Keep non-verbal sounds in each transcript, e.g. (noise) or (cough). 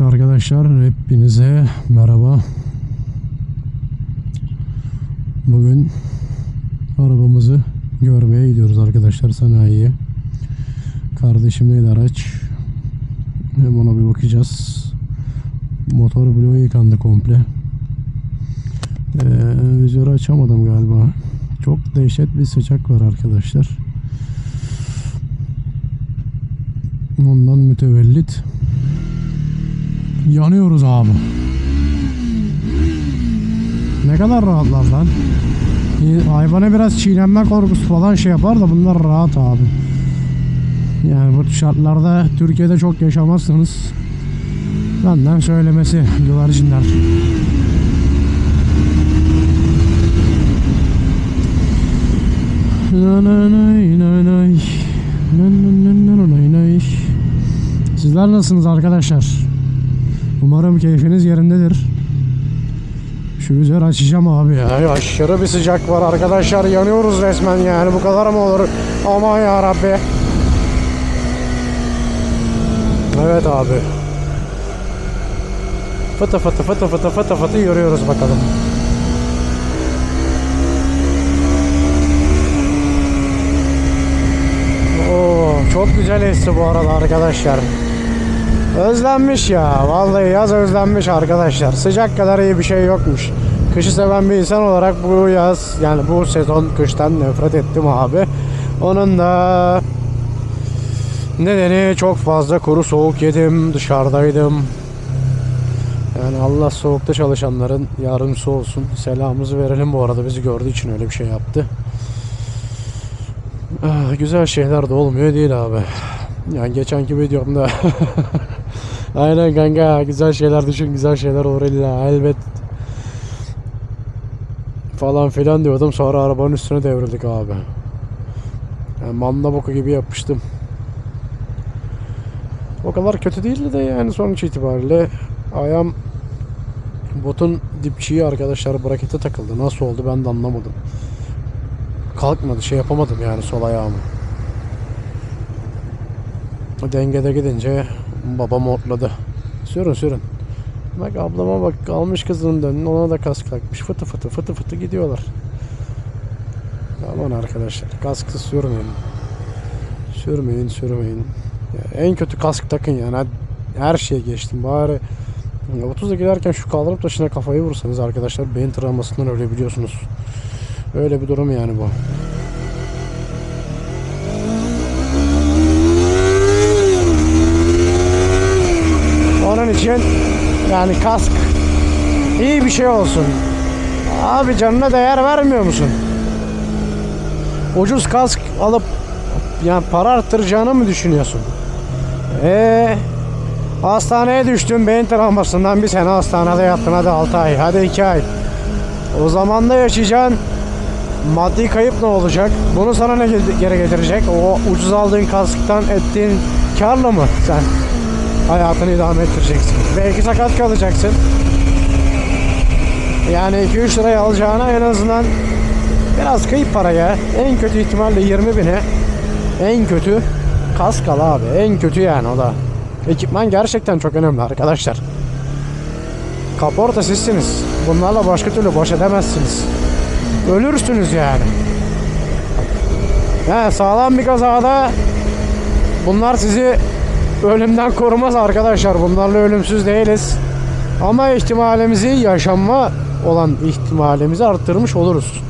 Evet arkadaşlar hepinize merhaba. Bugün arabamızı görmeye gidiyoruz arkadaşlar sanayiye. Kardeşimle araç. Hem ona bir bakacağız. Motor bloğu yıkandı komple. Ee, açamadım galiba. Çok dehşet bir sıcak var arkadaşlar. Ondan mütevellit yanıyoruz abi. Ne kadar rahatlar lan. Hayvana biraz çiğnenme korkusu falan şey yapar da bunlar rahat abi. Yani bu şartlarda Türkiye'de çok yaşamazsınız. Benden söylemesi güvercinler. Sizler nasılsınız arkadaşlar? Umarım keyfiniz yerindedir. Şu üzeri açacağım abi ya. Aşırı bir sıcak var arkadaşlar. Yanıyoruz resmen yani. Bu kadar mı olur? Aman ya Rabbi. Evet abi. Fıtı fıtı fıtı fıtı fıtı fıtı yürüyoruz bakalım. Oo, çok güzel esti bu arada arkadaşlar. Özlenmiş ya. Vallahi yaz özlenmiş arkadaşlar. Sıcak kadar iyi bir şey yokmuş. Kışı seven bir insan olarak bu yaz yani bu sezon kıştan nefret ettim abi. Onun da nedeni çok fazla kuru soğuk yedim. Dışarıdaydım. Yani Allah soğukta çalışanların yardımcısı olsun. Selamımızı verelim bu arada bizi gördüğü için öyle bir şey yaptı. Ah, güzel şeyler de olmuyor değil abi. Yani geçenki videomda (laughs) Aynen kanka güzel şeyler düşün güzel şeyler olur illa elbet falan filan diyordum sonra arabanın üstüne devrildik abi. Yani manda boku gibi yapıştım. O kadar kötü değildi de yani sonuç itibariyle ayağım botun dipçiği arkadaşlar brakete takıldı. Nasıl oldu ben de anlamadım. Kalkmadı şey yapamadım yani sol ayağımı. Dengede gidince babam ortladı. Sürün sürün. Bak ablama bak almış kızının önüne ona da kask takmış. Fıtı fıtı fıtı fıtı gidiyorlar. Aman arkadaşlar kasksız sürmeyin. Sürmeyin sürmeyin. Ya en kötü kask takın yani. Her şeye geçtim bari. 30'da giderken şu kaldırıp taşına kafayı vursanız arkadaşlar beyin travmasından ölebiliyorsunuz. Öyle bir durum yani bu. Onun için yani kask iyi bir şey olsun. Abi canına değer vermiyor musun? Ucuz kask alıp yani para arttıracağını mı düşünüyorsun? Eee hastaneye düştün beyin travmasından bir sene hastanede yattın hadi 6 ay hadi 2 ay. O zaman da yaşayacaksın maddi kayıp ne olacak? Bunu sana ne ge- geri getirecek? O ucuz aldığın kasktan ettiğin karla mı sen? Hayatını idame ettireceksin. Belki sakat kalacaksın. Yani 2-3 liraya alacağına en azından biraz kayıp paraya en kötü ihtimalle 20 bine en kötü kask al abi. En kötü yani o da. Ekipman gerçekten çok önemli arkadaşlar. Kaporta sizsiniz. Bunlarla başka türlü baş edemezsiniz. Ölürsünüz yani. He, sağlam bir kazada bunlar sizi ölümden korumaz arkadaşlar. Bunlarla ölümsüz değiliz. Ama ihtimalimizi yaşanma olan ihtimalimizi arttırmış oluruz.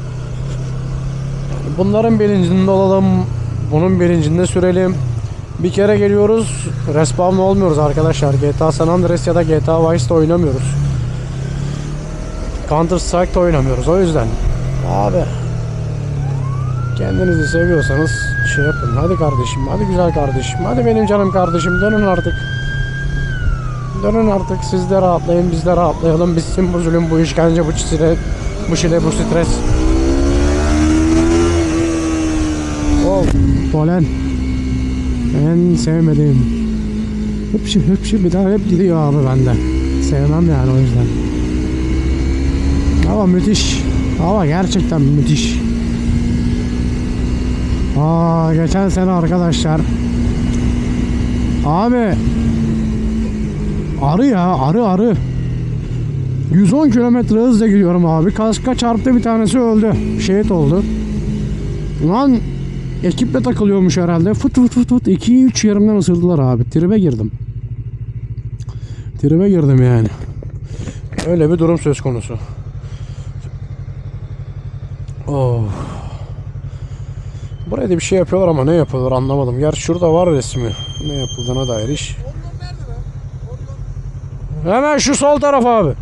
Bunların bilincinde olalım. Bunun bilincinde sürelim. Bir kere geliyoruz. Respawn olmuyoruz arkadaşlar. GTA San Andreas ya da GTA Vice'de oynamıyoruz. Counter Strike'da oynamıyoruz. O yüzden. Abi. Kendinizi seviyorsanız şey yapın. Hadi kardeşim, hadi güzel kardeşim, hadi benim canım kardeşim dönün artık. Dönün artık siz de rahatlayın, biz de rahatlayalım. Bitsin bu zulüm, bu işkence, bu çile, bu çile, bu stres. Oh, polen. En sevmediğim. Hıpşı hıpşı bir daha hep gidiyor abi bende. Sevmem yani o yüzden. Ama müthiş. Hava gerçekten müthiş. Aa geçen sene arkadaşlar. Abi Arı ya arı arı. 110 kilometre hızla gidiyorum abi. Kaska çarptı bir tanesi öldü. Şehit oldu. Lan ekiple takılıyormuş herhalde. Fıt fıt fıt fıt 2'yi 3 yerimden ısırdılar abi. Tribe girdim. Tribe girdim yani. Öyle bir durum söz konusu. Oh. Buraya da bir şey yapıyorlar ama ne yapıyorlar anlamadım. Gerçi şurada var resmi. Ne yapıldığına dair iş. Hemen şu sol taraf abi.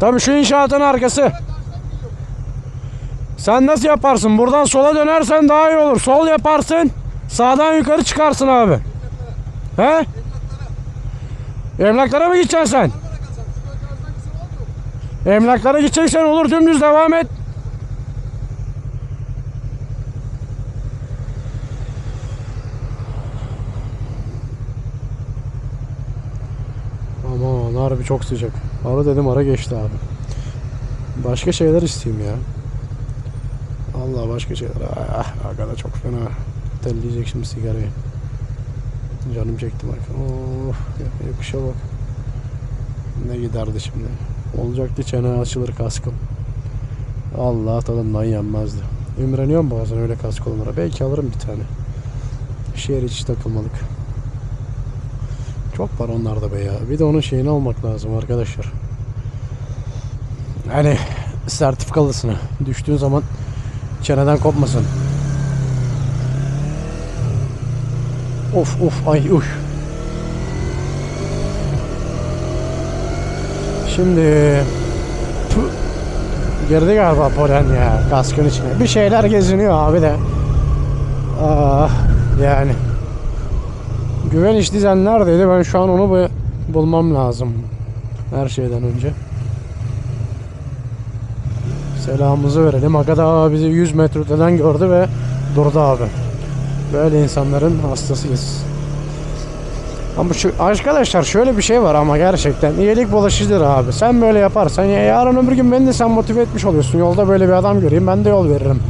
Tabii şu inşaatın arkası. Sen nasıl yaparsın? Buradan sola dönersen daha iyi olur. Sol yaparsın. Sağdan yukarı çıkarsın abi. He? Emlaklara mı gideceksin sen? Emlaklara gideceksen olur dümdüz devam et. Aman harbi çok sıcak. Ara dedim ara geçti abi. Başka şeyler isteyeyim ya. Allah başka şeyler. Ah, arkada çok fena. Telleyecek şimdi sigarayı. Canım çekti bak. Of, yakışa bak. Ne giderdi şimdi. Olacaktı çene açılır kaskım. Allah tadından yenmezdi. İmreniyorum bazen öyle kask olanlara. Belki alırım bir tane. Şehir içi takılmalık. Çok var onlarda be ya. Bir de onun şeyini almak lazım arkadaşlar. Hani sertifikalısını. Düştüğün zaman çeneden kopmasın. Of of ay uy. Şimdi Tüh. girdi galiba polen ya kaskın içine. Bir şeyler geziniyor abi de. Ah yani. Güven iş dizen neredeydi? Ben şu an onu bu- bulmam lazım. Her şeyden önce. Selamımızı verelim. Agada bizi 100 metre öteden gördü ve durdu abi. Böyle insanların hastasıyız. Ama şu arkadaşlar şöyle bir şey var ama gerçekten iyilik bulaşıcıdır abi. Sen böyle yaparsan ya yarın öbür gün beni de sen motive etmiş oluyorsun. Yolda böyle bir adam göreyim ben de yol veririm.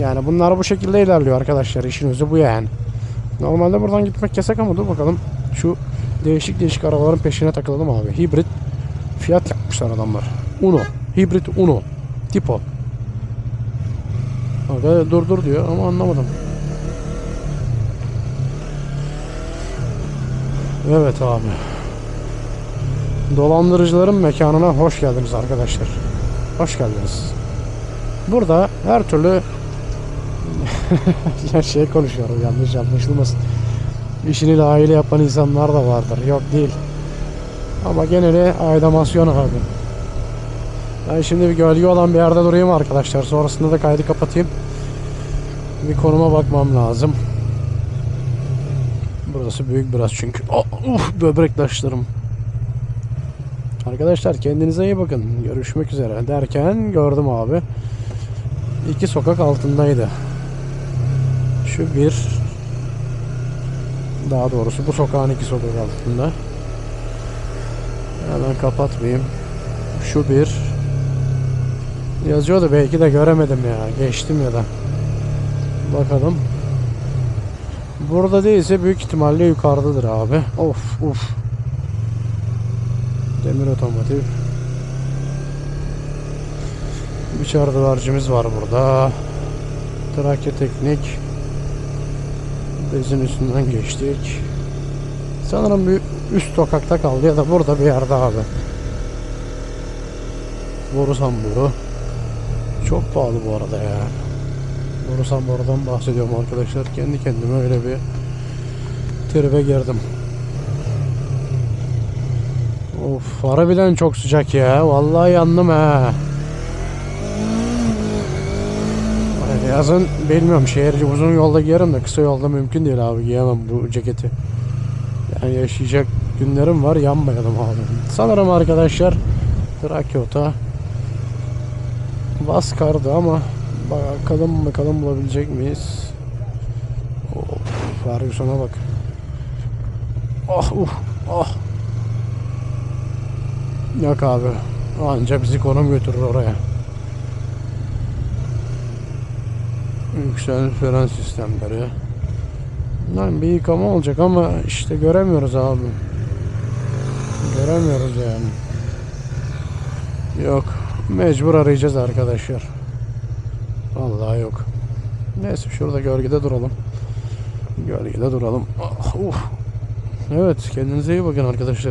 Yani bunlar bu şekilde ilerliyor arkadaşlar. İşin özü bu yani. Normalde buradan gitmek yasak ama dur bakalım. Şu değişik değişik arabaların peşine takılalım abi. Hibrit fiyat yapmışlar adamlar. Uno. Hibrit Uno. Tipo. Aga dur dur diyor ama anlamadım. Evet abi. Dolandırıcıların mekanına hoş geldiniz arkadaşlar. Hoş geldiniz. Burada her türlü (laughs) ya şey konuşuyorum yanlış anlaşılmasın. İşini layığıyla yapan insanlar da vardır. Yok değil. Ama geneli aydamasyon abi. Ben şimdi bir gölge olan bir yerde durayım arkadaşlar. Sonrasında da kaydı kapatayım. Bir konuma bakmam lazım. Burası büyük biraz çünkü. Oh, uf, böbrek taşlarım. Arkadaşlar kendinize iyi bakın. Görüşmek üzere derken gördüm abi. İki sokak altındaydı. Şu bir daha doğrusu bu sokağın iki sokak altında. Hemen kapatmayayım. Şu bir yazıyordu belki de göremedim ya. Geçtim ya da. Bakalım. Burada değilse büyük ihtimalle yukarıdadır abi. Of of. Demir otomotiv. Bir çardıvarcımız var burada. Trakya Teknik. Bezin üstünden geçtik. Sanırım bir üst sokakta kaldı ya da burada bir yerde abi. Borusan boru. Çok pahalı bu arada ya. Borusan borudan bahsediyorum arkadaşlar. Kendi kendime öyle bir tribe girdim. Of harbiden çok sıcak ya. Vallahi yandım ha. Hani yazın bilmiyorum şehirci uzun yolda giyerim de kısa yolda mümkün değil abi giyemem bu ceketi. Yani yaşayacak günlerim var yanmayalım abi. Sanırım arkadaşlar Trakyota Bas kardı ama bakalım bakalım bulabilecek miyiz? Of, Ferguson'a bak. Oh uh oh. Yok abi. Anca bizi konum götürür oraya. Yüksel fren sistemleri. Lan bir yıkama olacak ama işte göremiyoruz abi. Göremiyoruz yani. Yok. Mecbur arayacağız arkadaşlar. Vallahi yok. Neyse şurada gölgede duralım. Gölgede duralım. Uf. Evet kendinize iyi bakın arkadaşlar.